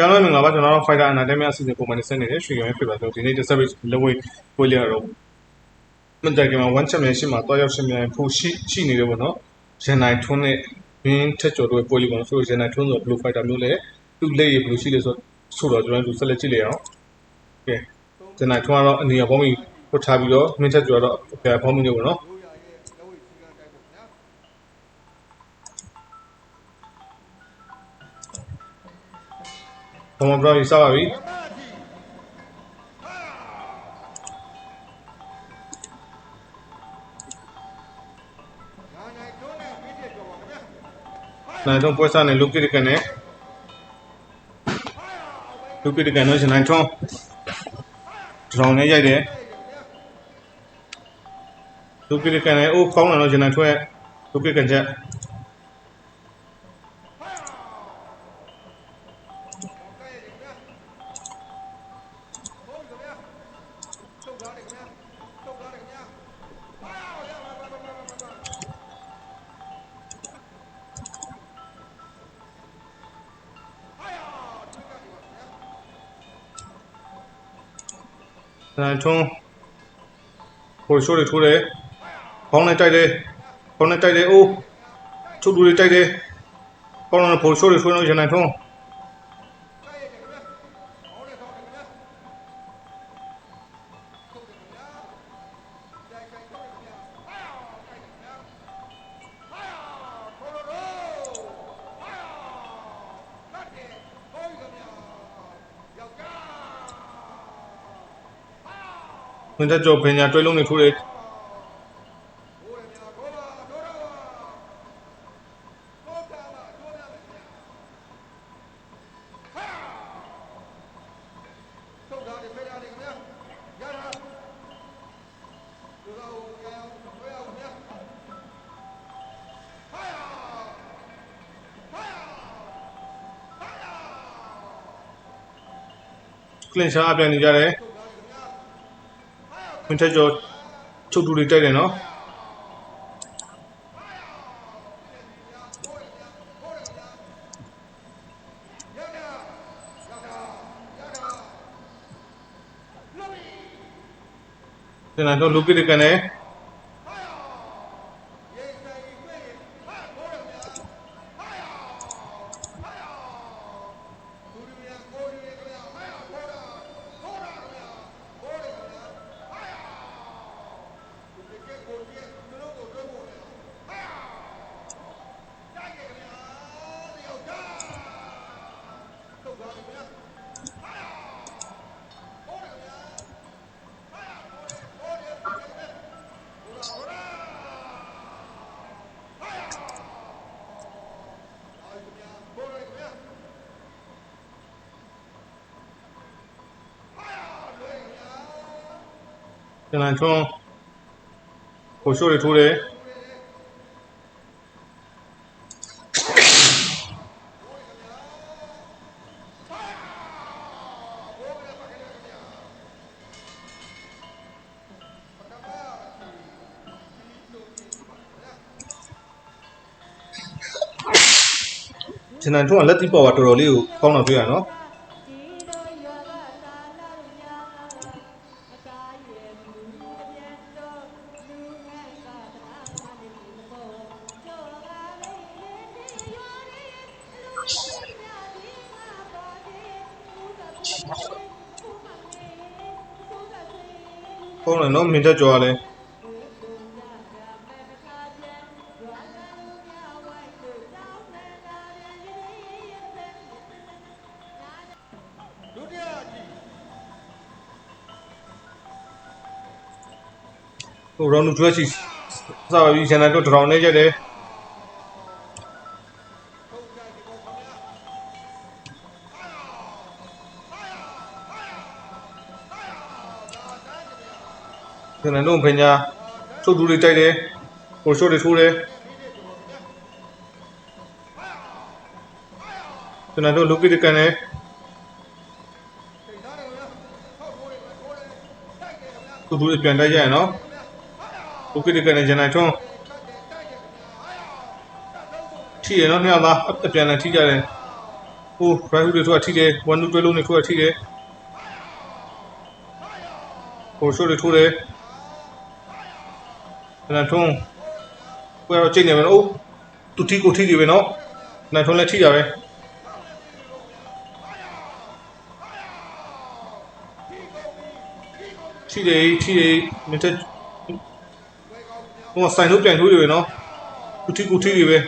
ပြန်လို့မင်္ဂလာပါကျွန်တော်တို့ Fighter Academy အစီအစဉ်ပုံမှန်ဆက်နေတဲ့ရွှေရောင်းဖြစ်ပါဆိုဒီနေ့ Service လက်ဝဲပွဲလျတော့မကြခင်မှာ one championship မှာတွားရောက်ရှင်မြန်ဖို့ရှိရှိနေတယ်ပေါ့နော်ရန်နိုင်ထွန်းနဲ့ဘင်းထက်ကျော်တို့ပွဲလေးပေါ့နော်ဆိုရန်နိုင်ထွန်းဆို Blue Fighter မျိုးလဲသူ့လက်ရဘယ်လိုရှိလဲဆိုဆိုတော့ကျွန်တော်တို့ဆက်လက်ကြည့်လိုက်အောင်ကဲရန်နိုင်ထွန်းကတော့အနေရပေါင်းပြီးဟိုထားပြီးတော့မင်းထက်ကျော်တော့အပြာပေါင်းပြီးနေ ဘောမဘရောကြီးစပါပြီနိုင်တော့ပွဲစားနဲ့လူကိရကန်နဲ့လူကိရကန်တော့ရှင်နိုင်ထွန်းဒရောင်နဲ့ရိုက်တယ်လူကိရကန်နဲ့အိုးကောင်းတယ်တော့ရှင်နိုင်ထွန်းရဲ့လူကိရကန်ချက် အဲထုံးဟိုရှိုးတွေထိုးတယ်ခေါင်းနဲ့တိုက်တယ်ခေါင်းနဲ့တိုက်တယ်အိုးချုပ်တူတွေတိုက်တယ်ခေါင်းနဲ့ဖိုရှိုးတွေထိုးနေရနိုင်ထုံး ဝင်တဲ့ကြောပညာတွဲလုံးတွေထိုးတယ်ကလင်ရှာအပြန်နေကြတယ် ဝင်တဲ့ကြောချုပ်တူတွေတိုက်တယ်နော်ဒီနေ့တော့လူကိတကန်နဲ့ ဒီနေ့ထုံးဟိုရှိုးတွေထိုးတယ်ဒီနေ့ထုံးကလက်တိပေါ်ကတော်တော်လေးကိုကောင်းတော့တွေ့ရနော် ကောင်းတယ်နော်မင်းတက်ကြော်ရလဲဒုတိယအကြီးဟိုရောင်းလူကျွဲချီစပါပြီဇန်နတော့တရောင်နဲ့ရက်တယ် ဇန်နတော့ပညာချုပ်တူတွေတိုက်တယ်ဟိုရှိုးတွေထိုးတယ်ဇန်နတော့လူကိတကန်နဲ့စိတ်သားတယ်ဗျာဟောက်ထိုးတယ်ထိုးတယ်တိုက်တယ်ဗျာသူတို့ပြန်တိုက်ကြရနော်လူကိတကန်နဲ့ဇန်နထွန်းထိရနော်နှစ်ယောက်သားအပြန်လည်းထိကြတယ်ဟို right hook တွေထိုးတာထိတယ်1 2တွဲလုံးတွေထိုးတာထိတယ်ဟို short တွေထိုးတယ် နန်ထုံးကိုရတော့ချိန်နေမယ်နော်သူထိကိုထိတယ်ပဲနော်နန်ထုံးလည်းထိတာပဲထိတယ်ထိတယ်မင်းတက်ဟိုဆိုင်လို့ပြန်ထိုးတယ်ပဲနော်သူထိကိုထိတယ်ပဲ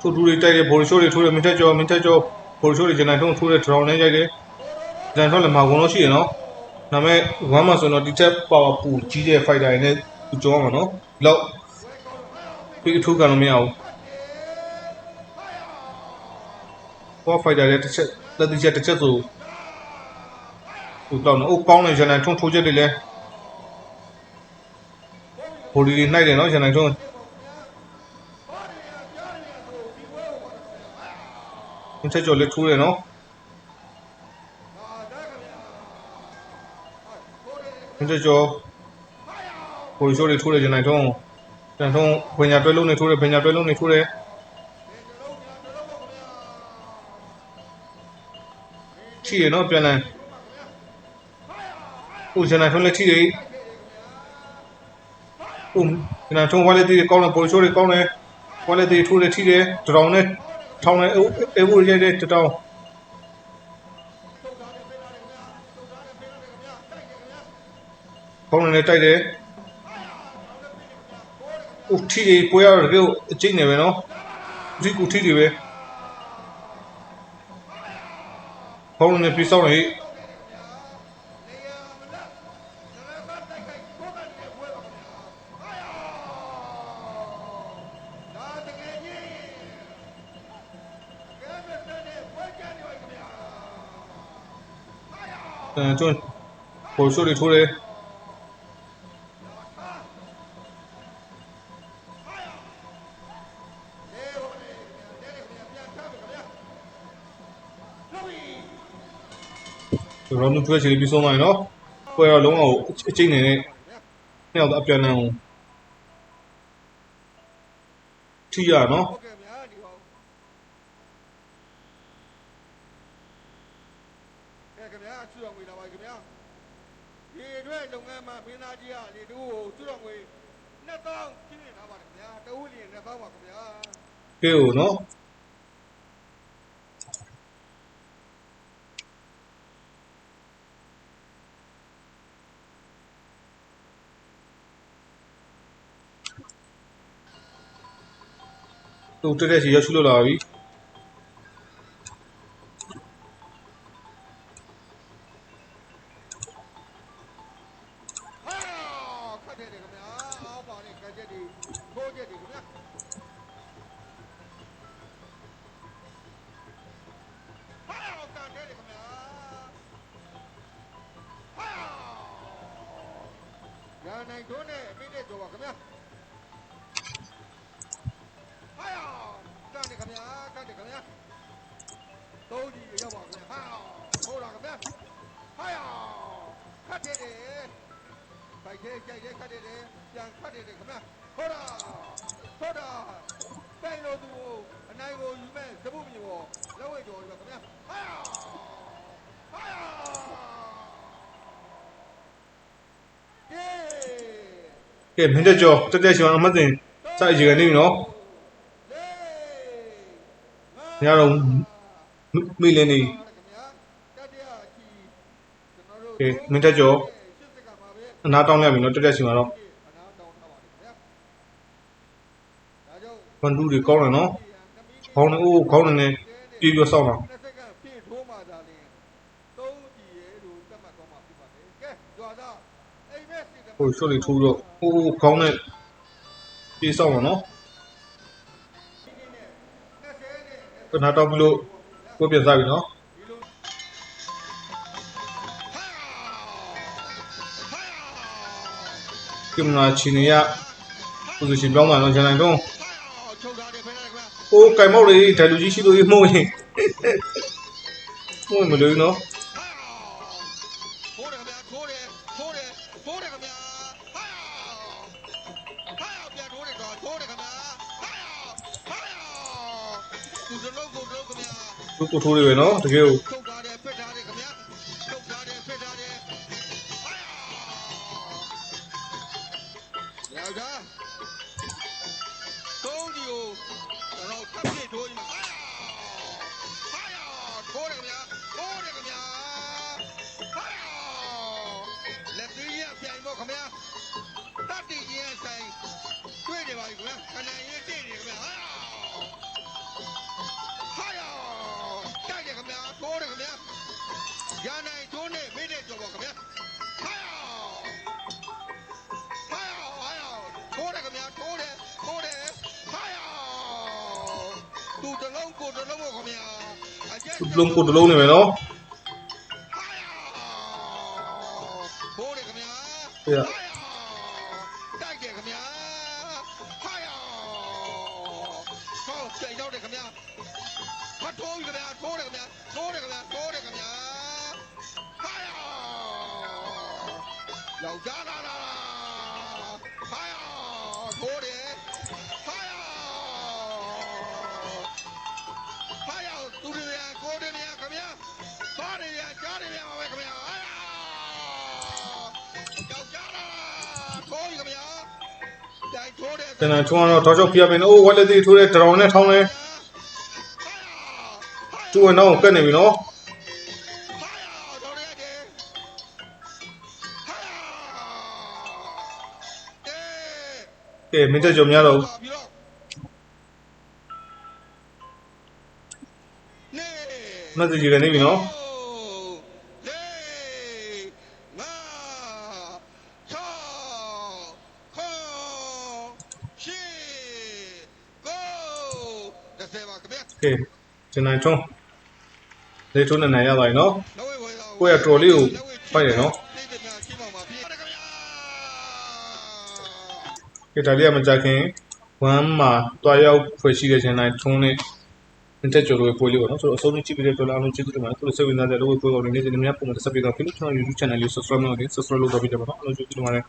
ထိုးထူးတွေတိုက်တယ်ဘော်ရှိုးတွေထိုးတယ်မင်းထက်ကျော်မင်းထက်ကျော်ဘော်ရှိုးတွေဂျန်နိုင်ထုံးထိုးတယ်ဒရောင်နဲ့ရိုက်တယ်ဂျန်ထုံးလည်းမှာဝင်လို့ရှိရနော် ဒါပေမဲ့ဝမ်းမှာဆိုတော့ဒီချက်ပါဝါပူကြီးတဲ့ fighter တွေနဲ့သူကြောမှာနော်ဒီလောက်ပြီးထိုးကန်လို့မရဘူးဘော fighter တွေတစ်ချက်လက်တစ်ချက်တစ်ချက်ဆိုသူတော့နော်အိုးကောင်းတယ်ဂျန်နိုင်ထုံးထိုးချက်တွေလည်းဘော်ဒီတွေနှိုက်တယ်နော်ဂျန်နိုင်ထုံးမင်းထက်ကျော်လည်းထိုးတယ်နော် က်ကျော်ကိုရှိုးတွေထိုးတယ်ဂျန်နိုင်ထုံးဂျန်ထုံးဘညာတွဲလုံးနေထိုးတယ်ဘညာတွဲလုံးနေထိုးတယ်ချီရနော်ပြန်လည်ဟိုဂျန်နိုင်ထုံးလည်းချီတယ်ဟိုဂျန်နိုင်ထုံးဝါလက်တီကောင်းတယ်ပိုရှိုးတွေကောင်းတယ်ဝါလက်တီထိုးတယ်ချီတယ်တရောင်နဲ့ထောင်းတယ်အေးဘူးရိုက်တယ်တတောင်း ခေါင်းနဲ့တိုက်တယ်။ဦးထီတွေကိုရတော့တကယ်ကိုအကျိတ်နေပဲနော်။ဒီကူထီတွေပဲ။ခေါင်းနဲ့ပြစောင်းနေအဲကျွန်းပေါ်ရှိုးတွေထိုး တယ်ကျွန်တော်တို့တွေ့ချင်ပြီးဆုံးသွားရင်နော်ပွဲတော့လုံးဝအကျိတ်နေနဲ့နှစ်ယောက်အပြန်လန်းအောင်ထိရနော်ဟုတ်ကဲ့ဗျာဒီဟောကဲခင်ဗျာချူတော်ငွေလာပါခင်ဗျာဒီအတွက်လုပ်ငန်းမှာမင်းသားကြီးကလေတူကိုချူတော်ငွေ2000ပြည့်နေထားပါတယ်ခင်ဗျာတဝူလီ2000ပါခင်ဗျာကဲဦးနော် တူတက်တဲ့စီရောက်ရှိလို့လာပြီဟာခတ်တယ်ခင်ဗျာအောက်ပါနဲ့ကကြက်ဒီထိုးချက်ဒီခင်ဗျာဟာကန်တယ်ခင်ဗျာဟာရနိုင်တွန်းနဲ့အမိနဲ့ကြောပါခင်ဗျာ ကန်တယ်ခင်ဗျာသုံးကြီးရောက်ပါခင်ဗျာဟာဟိုးလာခင်ဗျာဟာခတ်တယ်ဖိုက်သေးကြိုက်သေးခတ်တယ်ပြန်ခတ်တယ်ခင်ဗျာဟောတာဟောတာပိုင်လို့သူကိုအနိုင်ကိုယူမဲ့သပုတ်မြေပေါ်လက်ဝဲကြော်ရခင်ဗျာဟာဟာကဲကဲမင်းတက်ကျော်တက်တဲ့စီအောင်အမတ်တင်စအကြီးကနေပြီနော်လေးညတော့မိလင်းနေ ခင်ဗျာတတိယအချီကျွန်တော်တို့ကဲမင်းတက်ကျော်ရှစ်စကမှာပဲအနာတောင်းရပြီနော်တက်တဲ့စီမှာတော့အနာတောင်းထားပါတယ်ခင်ဗျာဒါကြောင့်ဘန်ဒူတွေကောင်းတယ်နော်ခေါင်းနဲ့အိုးခေါင်းနဲ့ပြေးပြီးဆောင်းတာ20စက္ကန့်ပြည့်ထိုးမှသာလျှင်သုံးကြည့်ရဲလို့သတ်မှတ်တော့မှဖြစ်ပါတယ်ကဲကြွာသားအိမ်မက်စီတဟိုရှုပ်လေးထိုးတော့အိုးခေါင်းနဲ့ပြေးဆောင်းပါနော် ကနာတော့ပြီးလို့ကိုပြစားပြီနော်ကင်မရာချီနေရ position ပြောင်းလာတော့ဂျန်နိုင်တော့ချုပ်ထားတယ်ဖဲလိုက်ကွာအိုးကင်မောက်လေးဒိုင်လူကြီးရှိလို့မှုန်းရင်မှုန်းမလို့နော် ယောက်ျားသုံးဒီကိုကျွန်တော်ထပ်ပြထိုးရင်ဟာဟာထိုးတယ်ခင်ဗျာထိုးတယ်ခင်ဗျာဟာလက်သေးရပြိုင်ပေါ့ခင်ဗျာတတ်တည်ရင်ဆိုင်တွေ့နေပါပြီခင်ဗျာခဏရင် လုံးကိုတလုံးနေပဲနော်ဟာထိုးတယ်ခင်ဗျာပြရ နေရကြားနေရပါပဲခင်ဗျာဟာယောက်ျားလာထိုးပြီခင်ဗျာတိုင်ထိုးတယ်ကျွန်တော်ထွန်းတော့ထောက်ချောက်ပြရမယ်နော်အိုးဝက်လက်သေးထိုးတဲ့တရောင်နဲ့ထောင်းလဲသူ့ဝင်တော့ကတ်နေပြီနော်ဟာရတော်ရတယ်ဟာရအဲကဲမင်းတက်ကြော်များတော့ပြီးတော့နေမတ်ကြီးကနေပြီနော် လေငါချောခေါရှိကိုတစ်ဆယ်ပါခင်ဗျာ ကဲ ကျွန်တော်ထွန်းလေထွန်းနဲ့နိုင်ရသွားပြီနော်နောက်ဝဲဝဲတော့ကိုယ့်ရဲ့တော်လေးကိုဖိုက်တယ်နော်သိတဲ့များရှင်းပါမှာပြေခင်ဗျာကဲဒါလေးကမကြခင်1မှာတွားရောက်ဖွဲ့ရှိတဲ့ကျွန်တော်ထွန်းနဲ့မင်းတက်ကြော်လို့ပွဲလေးပေါ့နော်ဆိုတော့အဆုံးကြည့်ပြီးတဲ့တော်လာအောင်ကျေးဇူးတင်ပါတယ်သူတို့စိတ်ဝင်စားတဲ့လို့ပွဲကောင်းနေနေနေများပုံမှန်ဆက်ပြီးတော့ဖိလို့ကျွန်တော် YouTube channel လေး subscribe လုပ်နေ subscribe လုပ်တော့ပြီးတယ်ပေါ့နော်အားလုံးကျေးဇူးတင်ပါတယ်